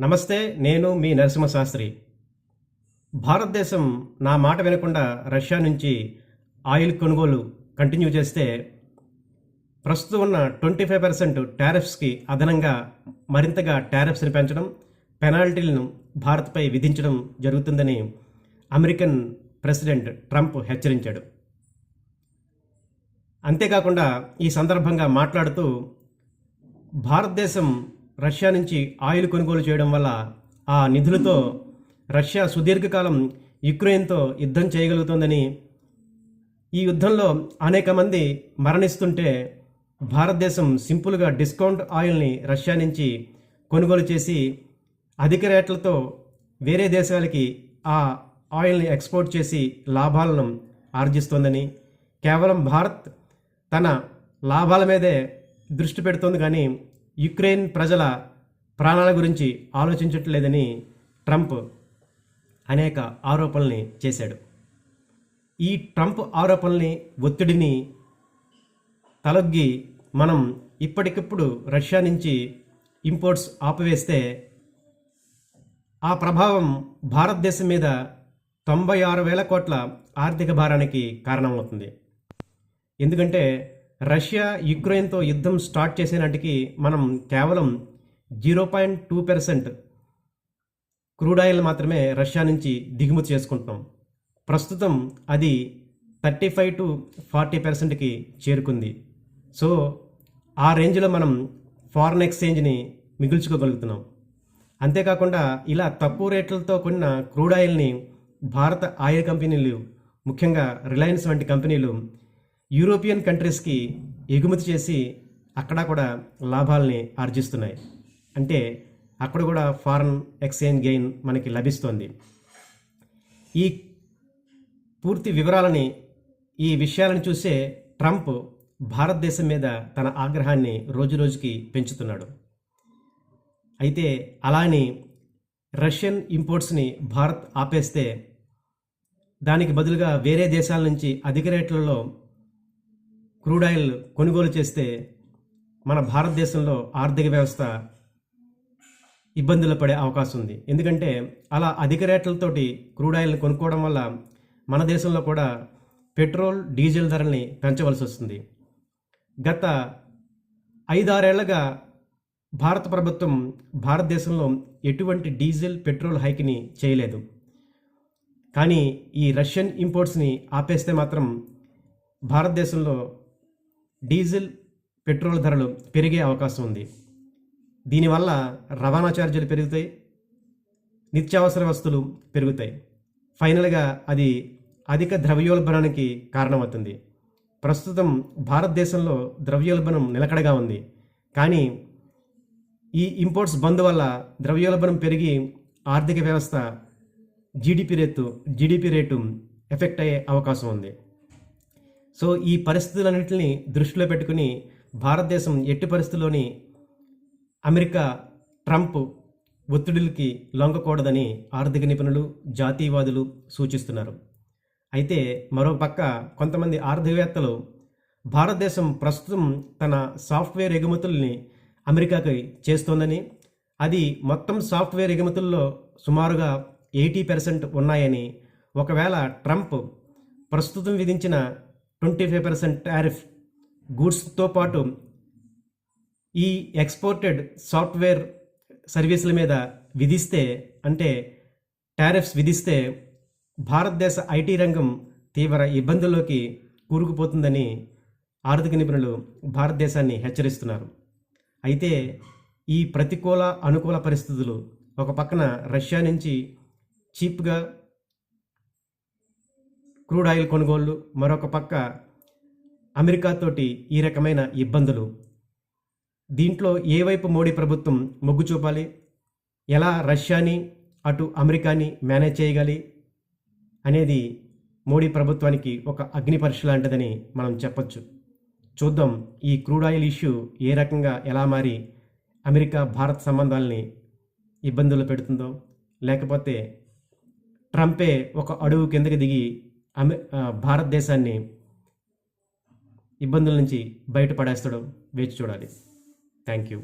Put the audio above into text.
నమస్తే నేను మీ నరసింహశాస్త్రి. భారతదేశం నా మాట వినకుండా రష్యా నుంచి ఆయిల్ కొనుగోలు కంటిన్యూ చేస్తే ప్రస్తుతం ఉన్న ట్వంటీ ఫైవ్ పర్సెంట్ టారిఫ్స్కి అదనంగా మరింతగా టారిఫ్స్ని పెంచడం పెనాల్టీలను భారత్పై విధించడం జరుగుతుందని అమెరికన్ ప్రెసిడెంట్ ట్రంప్ హెచ్చరించాడు. అంతేకాకుండా ఈ సందర్భంగా మాట్లాడుతూ భారతదేశం రష్యా నుంచి ఆయిల్ కొనుగోలు చేయడం వల్ల ఆ నిధులతో రష్యా సుదీర్ఘకాలం యుక్రెయిన్తో యుద్ధం చేయగలుగుతోందని ఈ యుద్ధంలో అనేక మంది మరణిస్తుంటే భారతదేశం సింపుల్గా డిస్కౌంట్ ఆయిల్ని రష్యా నుంచి కొనుగోలు చేసి అధిక రేట్లతో వేరే దేశాలకి ఆ ఆయిల్ని ఎక్స్పోర్ట్ చేసి లాభాలను ఆర్జిస్తోందని కేవలం భారత్ తన లాభాల మీదే దృష్టి పెడుతోంది కానీ యుక్రెయిన్ ప్రజల ప్రాణాల గురించి ఆలోచించట్లేదని ట్రంప్ అనేక ఆరోపణల్ని చేశాడు. ఈ ట్రంప్ ఆరోపణల్ని ఒత్తిడిని తలొగ్గి మనం ఇప్పటికిప్పుడు రష్యా నుంచి ఇంపోర్ట్స్ ఆపివేస్తే ఆ ప్రభావం భారతదేశం మీద తొంభై ఆరు వేల కోట్ల ఆర్థిక భారానికి కారణమవుతుంది. ఎందుకంటే రష్యా యుక్రెయిన్తో యుద్ధం స్టార్ట్ చేసేనాటికి మనం కేవలం zero point two percent crude oil మాత్రమే రష్యా నుంచి దిగుమతి చేసుకుంటున్నాం. ప్రస్తుతం అది థర్టీ ఫైవ్ టు ఫార్టీ పర్సెంట్కి చేరుకుంది. సో ఆ రేంజ్లో మనం ఫారెన్ ఎక్స్చేంజ్ని మిగుల్చుకోగలుగుతున్నాం. అంతేకాకుండా ఇలా తక్కువ రేట్లతో కొన్న క్రూడ్ ఆయిల్ని భారత ఆయిల్ కంపెనీలు ముఖ్యంగా రిలయన్స్ వంటి కంపెనీలు యూరోపియన్ కంట్రీస్కి ఎగుమతి చేసి అక్కడ కూడా లాభాలని ఆర్జిస్తున్నాయి. అంటే అక్కడ కూడా ఫారెన్ ఎక్స్చేంజ్ గెయిన్ మనకి లభిస్తోంది. ఈ పూర్తి వివరాలని ఈ విషయాలను చూసే ట్రంప్ భారతదేశం మీద తన ఆగ్రహాన్ని రోజురోజుకి పెంచుతున్నాడు. అయితే అలాని రష్యన్ ఇంపోర్ట్స్ని భారత్ ఆపేస్తే దానికి బదులుగా వేరే దేశాల నుంచి అధిక రేట్లలో క్రూడ్ ఆయిల్ కొనుగోలు చేస్తే మన భారతదేశంలో ఆర్థిక వ్యవస్థ ఇబ్బందులు పడే అవకాశం ఉంది. ఎందుకంటే అలా అధిక రేట్లతోటి క్రూడ్ ఆయిల్ని కొనుక్కోవడం వల్ల మన దేశంలో కూడా పెట్రోల్ డీజిల్ ధరల్ని పెంచవలసి వస్తుంది. గత ఐదారేళ్ళగా భారత ప్రభుత్వం భారతదేశంలో ఎటువంటి డీజిల్ పెట్రోల్ హైక్ని చేయలేదు. కానీ ఈ రష్యన్ ఇంపోర్ట్స్ని ఆపేస్తే మాత్రం భారతదేశంలో డీజిల్ పెట్రోల్ ధరలు పెరిగే అవకాశం ఉంది. దీనివల్ల రవాణా ఛార్జీలు పెరుగుతాయి నిత్యావసర వస్తువులు పెరుగుతాయి. ఫైనల్గా అది అధిక ద్రవ్యోల్బణానికి కారణమవుతుంది. ప్రస్తుతం భారతదేశంలో ద్రవ్యోల్బణం నిలకడగా ఉంది. కానీ ఈ ఇంపోర్ట్స్ బంద్ వల్ల ద్రవ్యోల్బణం పెరిగి ఆర్థిక వ్యవస్థ GDP rate GDP rate effect అయ్యే అవకాశం ఉంది. సో ఈ పరిస్థితులన్నింటినీ దృష్టిలో పెట్టుకుని భారతదేశం ఎట్టి పరిస్థితుల్లోని అమెరికా ట్రంప్ ఒత్తిడులకి లొంగకూడదని ఆర్థిక నిపుణులు జాతీయవాదులు సూచిస్తున్నారు. అయితే మరోపక్క కొంతమంది ఆర్థికవేత్తలు భారతదేశం ప్రస్తుతం తన సాఫ్ట్వేర్ ఎగుమతుల్ని అమెరికాకి చేస్తోందని అది మొత్తం సాఫ్ట్వేర్ ఎగుమతుల్లో సుమారుగా ఎయిటీ పర్సెంట్ ఉన్నాయని ఒకవేళ ట్రంప్ ప్రస్తుతం విధించిన ట్వంటీ ఫైవ్ పర్సెంట్ టారిఫ్ గూడ్స్తో పాటు ఈ ఎక్స్పోర్టెడ్ సాఫ్ట్వేర్ సర్వీసుల మీద విధిస్తే అంటే టారిఫ్స్ విధిస్తే భారతదేశ ఐటీ రంగం తీవ్ర ఇబ్బందుల్లోకి కూరుకుపోతుందని ఆర్థిక నిపుణులు భారతదేశాన్ని హెచ్చరిస్తున్నారు. అయితే ఈ ప్రతికూల అనుకూల పరిస్థితులు ఒక పక్కన రష్యా నుంచి చీప్గా క్రూడ్ ఆయిల్ కొనుగోళ్ళు మరొక పక్క అమెరికాతోటి ఈ రకమైన ఇబ్బందులు. దీంట్లో ఏ వైపు మోడీ ప్రభుత్వం మొగ్గు చూపాలి? ఎలా రష్యాని అటు అమెరికాని మేనేజ్ చేయగాలి? అనేది మోడీ ప్రభుత్వానికి ఒక అగ్నిపరీక్ష లాంటిదని మనం చెప్పచ్చు. చూద్దాం ఈ క్రూడ్ ఆయిల్ ఇష్యూ ఏ రకంగా ఎలా మారి అమెరికా భారత్ సంబంధాలని ఇబ్బందులు పెడుతుందో. లేకపోతే ట్రంపే ఒక అడుగు కిందకి దిగి అమె భారతదేశాన్ని ఇబ్బందుల నుంచి బయటపడేస్తాడో వేచి చూడాలి. Thank you.